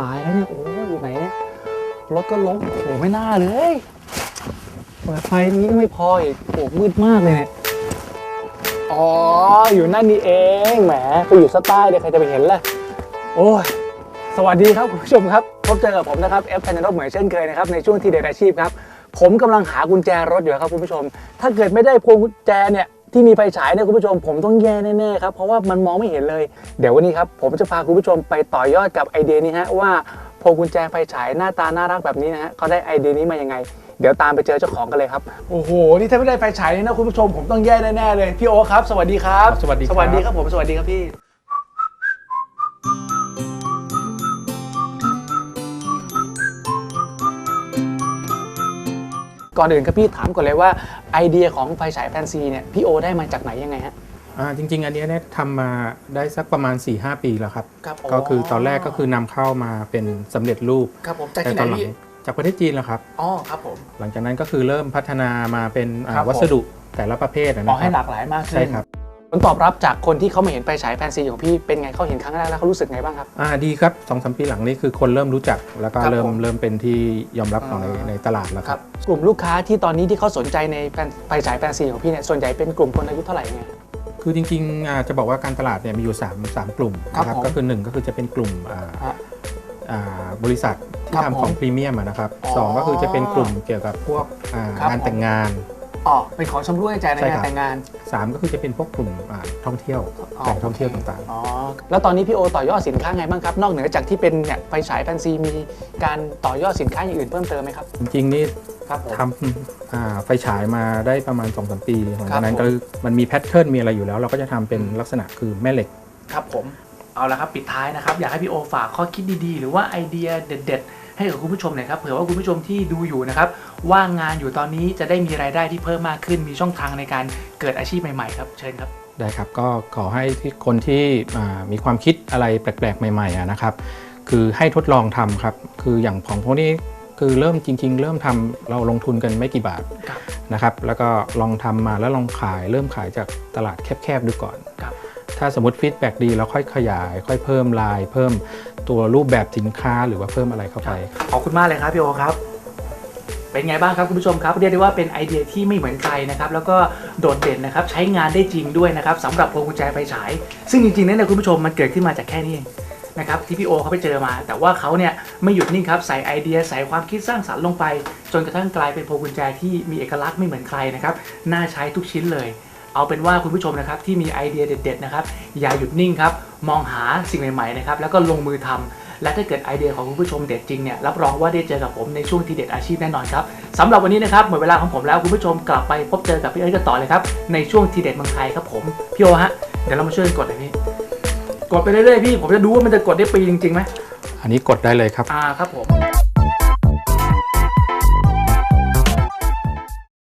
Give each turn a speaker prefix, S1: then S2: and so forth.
S1: ตายแล้วเนี่ยโอ้ยอยู่ไหนเนี่ยรถก็ล้มโอ้โหไม่น่าเลยเปิดไฟนี้ก็ไม่พออีกโอ้โหมืดมากเลยเนี่ยอ๋ออยู่นั่นนี่เองแหมไปอยู่สไตล์เดี๋ยวใครจะไปเห็นล่ะโอ้ยสวัสดีครับคุณผู้ชมครับพบเจอกับผมนะครับเอฟพันธุ์เหมือนเช่นเคยนะครับในช่วงที่เด็ดอาชีพครับผมกำลังหากุญแจรถอยู่ครับคุณผู้ชม ถ้าเกิดไม่ได้พวงกุญแจเนี่ย ที่มีไฟฉายเนี่ยคุณผู้ชมผมต้องแย่แน่ๆครับเพราะว่ามันมองไม่เห็นเลย เดี๋ยววันนี้ครับผมจะพาคุณผู้ชมไปต่อยอดกับไอเดียนี้ฮะว่าพวงกุญแจไฟฉายหน้าตาน่ารักแบบนี้นะฮะเขาได้ไอเดียนี้มายังไง เดี๋ยวตามไปเจอเจ้าของกันเลยครับโอ้โหนี่ถ้าไม่ได้ไฟฉายนี่นะคุณผู้ชมผมต้องแย่แน่ๆเลยพี่โอคครับ สวัสดีครับ
S2: สวัสดีครับ
S1: สวัสดีครับผมสวัสดีครับพี่ ก่อนอื่นครับพี่ถามก่อนเลยว่าไอเดียของไฟฉายแฟนซีเนี่ยพี่โอได้มาจากไหนยังไงฮะ
S2: อ่าจริง ๆ อันเนี้ยเนี่ยทำมาได้สักประมาณ 4-5 ปีแล้วครับ
S1: ครับ
S2: ก็คือตอนแรกก็คือนำเข้ามาเป็นสำเร็จรูป
S1: ครับผมจาก
S2: แต่
S1: ที่ไห
S2: ต
S1: น
S2: อนหลัง
S1: พี่
S2: จากประเทศจีนแล้วครับ
S1: อ๋อครับผม
S2: หลังจากนั้นก็คือเริ่มพัฒนามาเป็นอ่า
S1: ครับผม
S2: วัสดุแต่ละประเภทนะ
S1: อ๋อ
S2: ค
S1: ให้ห
S2: รั
S1: ลากหลายมากขึ้น
S2: ใช่ครับ
S1: ผลตอบรับจากคนที่เขามาเห็นไฟฉายแฟนซีของพี่เป็นไงเขาเห็นครั้งแรกแล้วเขารู้สึกไงบ้างครับ
S2: อ่าดีครับสองสามปีหลังนี้คือคนเริ่มรู้จักแล้วก็
S1: ครับ
S2: เริ่ม
S1: ผม
S2: เริ่มเป็นที่ยอมรับของใน
S1: อ่า
S2: ในตลาดแล้ว
S1: ค
S2: ค
S1: รั
S2: รั
S1: บบกลุ่มลูกค้าที่ตอนนี้ที่เขาสนใจในแฟนไฟฉายแฟนซีของพี่เนี่ยส่วนใหญ่เป็นกลุ่มคนอายุเท่าไหร่ไง
S2: คือจริงๆอ่าจะบอกว่าการตลาดเนี่ยมีอยู่3 3กลุ่ม
S1: ครับ
S2: นะ
S1: ผม
S2: ก็คือ1ก็คือจะเป็นกลุ่มอ่า
S1: ฮะ
S2: อ่าบริษัทที่
S1: ครับ
S2: ทำของ
S1: ผม
S2: พรีเมียมอะนะครับ
S1: อ๋อ
S2: สองก็คือจะเป็นกลุ่มเกี่ยวกับพวกอ่า
S1: ครับ
S2: งานแต่งงาน
S1: อ๋อเป็นของชำร่วยแจกใน
S2: ใช่
S1: งาน
S2: ครับ
S1: แต่งงาน
S2: 3ก็คือจะเป็นพวกกลุ่มอ่าท่องเที่ยว
S1: อ๋อ
S2: แต่งท่องเที่ยวต่าง
S1: อ๋อ แล้วตอนนี้พี่โอต่อยอดสินค้าไงบ้างครับ นอกเหนือจากที่เป็นเนี่ยไฟฉายแฟนซีมีการต่อยอดสินค้าอย่างอื่นเพิ่มเติมไหมครับ
S2: ๆ จริงๆนี่
S1: ครับผม
S2: ทำอ่าไฟฉายมาได้ประมาณ2อสปีหลัง
S1: ครั
S2: จาก
S1: บ
S2: นั้น
S1: ผม
S2: ก็มันมีแพทเทิร์นมีอะไรอยู่แล้ว เราก็จะทำเป็นลักษณะคือแม่เหล็ก
S3: ครับผม เอาละครับปิดท้ายนะครับ อยากให้พี่โอฝากข้อคิดดีๆ หรือว่าไอเดียเด็ด ๆ ให้กับคุณผู้ชมหน่อยครับเผื่อว่าคุณผู้ชมที่ดูอยู่นะครับว่างงานอยู่ตอนนี้จะได้มีรายได้ที่เพิ่มมากขึ้น มีช่องทางในการเกิดอาชีพใหม่ๆครับเชิญครับ
S2: ได้ครับก็ขอให้ที่คนที่อ่ามีความคิดอะไรแปลกๆ ใหม่ๆอะนะครับ คือให้ทดลองทำครับ คืออย่างของพวกนี้คือเริ่มจริง ๆ เริ่มทำเราลงทุนกันไม่กี่บาท
S3: ครับ
S2: นะครับ แล้วก็ลองทำมาแล้วลองขายเริ่มขายจากตลาดแคบๆดูก่อน
S3: ครับ
S2: ถ้าสมมติฟีดแบ็ดีเราค่อยขยาย ค่อยเพิ่มลาย เพิ่มตัวรูปแบบสินค้าหรือว่าเพิ่มอะไรเข้าไป
S3: ขอบคุณมากเลยครับพี่โอครับ เป็นไงบ้างครับคุณผู้ชมครับเรียกได้ว่าเป็นไอเดียที่ไม่เหมือนใครนะครับ แล้วก็โดดเด่นนะครับใช้งานได้จริงด้วยนะครับสำหรับพวงกุญแจไฟฉาย ซึ่งจริงๆนั้นเนี่ยคุณผู้ชมมันเกิดขึ้นมาจากแค่นี้เองนะครับที่พี่โอเขาไปเจอมา แต่ว่าเขาเนี่ยไม่หยุดนิ่งครับใส่ไอเดียใส่ความคิดสร้างสรรค์ลงไป จนกระทั่งกลายเป็นพวงกุญแจที่มีเอกลักษณ์ไม่เหมือนใครนะครับน่าใช้ทุกชิ้นเลย เอาเป็นว่าคุณผู้ชมนะครับที่มีไอเดียเด็ดๆนะครับอย่าหยุดนิ่งครับมองหาสิ่งใหม่ๆนะครับแล้วก็ลงมือทำและถ้าเกิดไอเดียของคุณผู้ชมเด็ดจริงเนี่ยรับรองว่าได้เจอกับผมในช่วงที่เด็ดอาชีพแน่นอนครับสำหรับวันนี้นะครับหมดเวลาของผมแล้วคุณผู้ชมกลับไปพบเจอกับพี่เอิร์ธกันต่อเลยครับในช่วงทีเด็ดเมืองไทยครับผมพี่โอฮะเดี๋ยวเรามาช่วยกันกดเลยพี่กดไปเรื่อยๆพี่ผมจะดูว่ามันจะกดได้ปีจริงๆไหม
S2: อันนี้กดได้เลยครับ
S3: อ่าครับผม